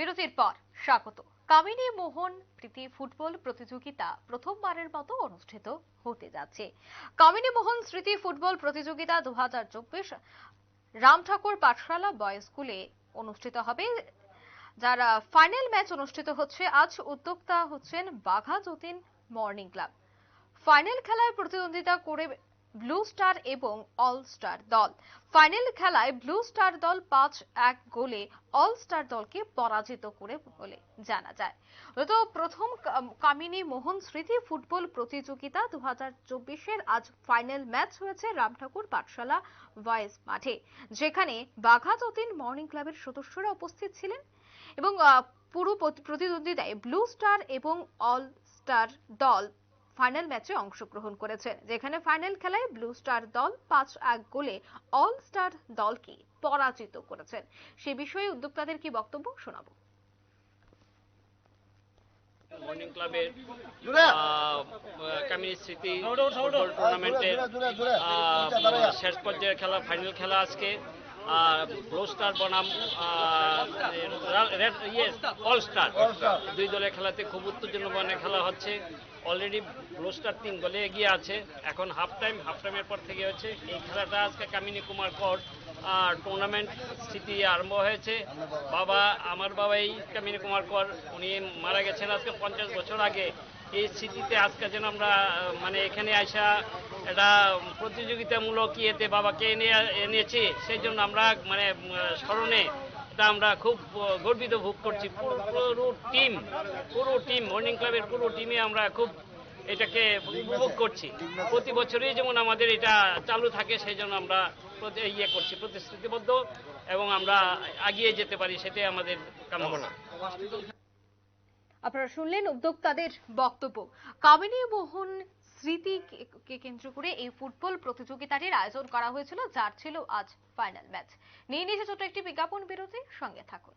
বিরতির পর স্বাগত। কামিনী মোহন প্রীতি ফুটবল প্রতিযোগিতা প্রথমবারের মতো অনুষ্ঠিত হতে যাচ্ছে। কামিনী মোহন স্মৃতি ফুটবল প্রতিযোগিতা দু রাম ঠাকুর পাঠশালা বয়েজ স্কুলে অনুষ্ঠিত হবে। যারা ফাইনাল ম্যাচ অনুষ্ঠিত হচ্ছে, আজ উদ্যোক্তা হচ্ছেন Bagha Jatin morning club. Final খেলায় প্রতিদ্বন্দ্বিতা করে ব্লু স্টার এবং অল স্টার দল। ফাইনাল খেলায় ব্লু স্টার দল পাঁচ এক গোলে অল স্টার দলকে পরাজিত করে বলে জানা যায়। তো প্রথম কামিনী মোহন স্মৃতি ফুটবল প্রতিযোগিতা দু হাজার চব্বিশের আজ ফাইনাল ম্যাচ হয়েছে রামঠাকুর পাঠশালা ভয়েস মাঠে, যেখানে বাঘা যতীন মর্নিং ক্লাবের সদস্যরা উপস্থিত ছিলেন এবং পুরো প্রতি- প্রতিদ্বন্দ্বিতায় ব্লু স্টার এবং অল স্টার দল ফাইনাল ম্যাচে অংশগ্রহণ করেছে যেখানে ফাইনাল খেলায় ব্লু স্টার দল পাঁচ এক গোলে অল স্টার দলকে পরাজিত করেছেন সে বিষয়ে উদ্যোক্তাদের কি বক্তব্য শোনাবো মর্নিং ক্লাবের কামিনী স্মৃতি ফুটবল টুর্নামেন্টের শেষ পর্যায়ের খেলা ফাইনাল খেলা আজকে ব্লু স্টার বনাম ইয়ে অল স্টার দুই দলের খেলাতে খুব উত্তেজনাপূর্ণ খেলা হচ্ছে। অলরেডি ব্লু স্টার তিন গোলে এগিয়ে আছে। এখন হাফ টাইম হাফ টাইমের পর থেকে হচ্ছে এই খেলাটা আজকে কামিনী কুমার কর টুর্নামেন্ট স্মৃতি আরম্ভ হয়েছে। বাবা আমার বাবাই কামিনী কুমার কর উনি মারা গেছেন আজকে পঞ্চাশ বছর আগে। এই স্মৃতিতে আজকে যেন আমরা মানে এখানে আসা এটা প্রতিযোগিতামূলক ইয়েতে বাবাকে এনে, এনেছি, সেই জন্য আমরা মানে স্মরণে এটা আমরা খুব গর্বিত ভোগ করছি। পুরো টিম পুরো টিম, মর্নিং ক্লাবের পুরো টিমে আমরা খুব এটাকে উপভোগ করছি। প্রতি বছরই যেমন আমাদের এটা চালু থাকে, সেই জন্য আমরা ইয়ে করছি, প্রতিশ্রুতিবদ্ধ এবং আমরা এগিয়ে যেতে পারি, সেটাই আমাদের কামনা। আপনারা শুনলেন উদ্যোক্তাদের বক্তব্য। কামিনী মোহন স্মৃতিকে কেন্দ্র করে এই ফুটবল প্রতিযোগিতাটির আয়োজন করা হয়েছিল, যার ছিল আজ ফাইনাল ম্যাচ। নিয়ে নিয়েছে ছোট একটি বিজ্ঞাপন বিরতি সঙ্গে থাকুন।